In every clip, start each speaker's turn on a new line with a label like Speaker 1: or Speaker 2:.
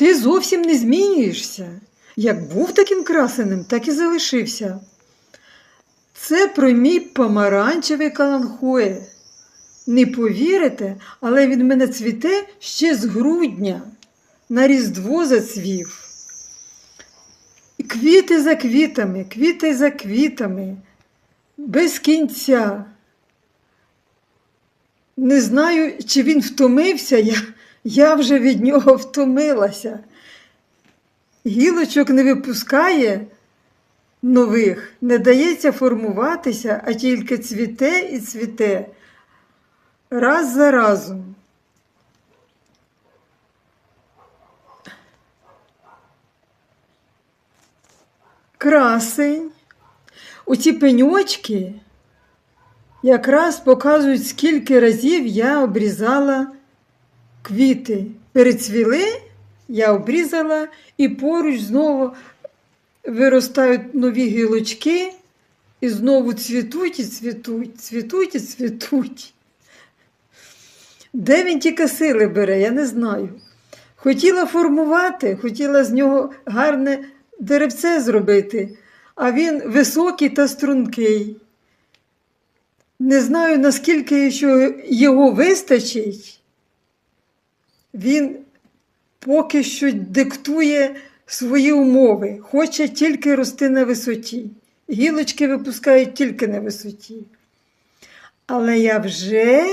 Speaker 1: Ти зовсім не змінюєшся. Як був таким красеним, так і залишився. Це про мій помаранчевий каланхоє. Не повірите, але він мене цвіте ще з грудня. На Різдво зацвів. Квіти за квітами, квіти за квітами, без кінця. Не знаю, чи він втомився, я, я вже від нього втомилася. Гілочок не випускає нових, не дається формуватися, а тільки цвіте і цвіте раз за разом. Красень. Оці пеньочки якраз показують, скільки разів я обрізала квіти. Перецвіли, я обрізала, і поруч знову виростають нові гілочки, і знову цвітуть і цвітуть, цвітуть і цвітуть. Де він тільки сили бере, я не знаю. Хотіла формувати, хотіла з нього гарне деревце зробити, а він високий та стрункий. Не знаю, наскільки його вистачить. Він поки що диктує свої умови, хоче тільки рости на висоті. Гілочки випускають тільки на висоті. Але я вже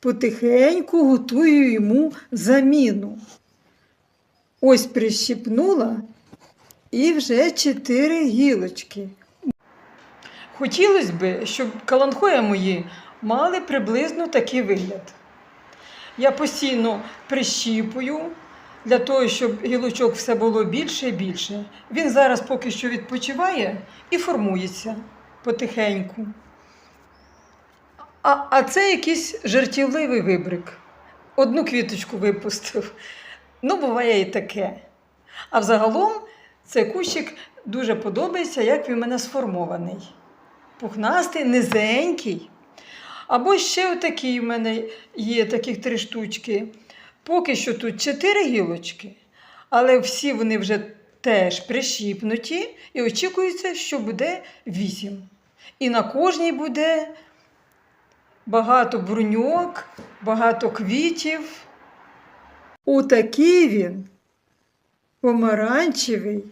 Speaker 1: потихеньку готую йому заміну. Ось прищипнула і вже чотири гілочки. Хотілося б, щоб каланхоя мої мали приблизно такий вигляд. Я постійно прищіпую для того, щоб гілочок все було більше і більше. Він зараз поки що відпочиває і формується потихеньку. А, а це якийсь жартівливий вибрик. Одну квіточку випустив. Ну, буває і таке. А взагалом цей кущик дуже подобається, як він в мене сформований. Пухнастий, низенький. Або ще отакий в мене є таких три штучки. Поки що тут чотири гілочки, але всі вони вже теж прищіпнуті і очікується, що буде вісім. І на кожній буде багато бруньок, багато квітів. Отакий він помаранчевий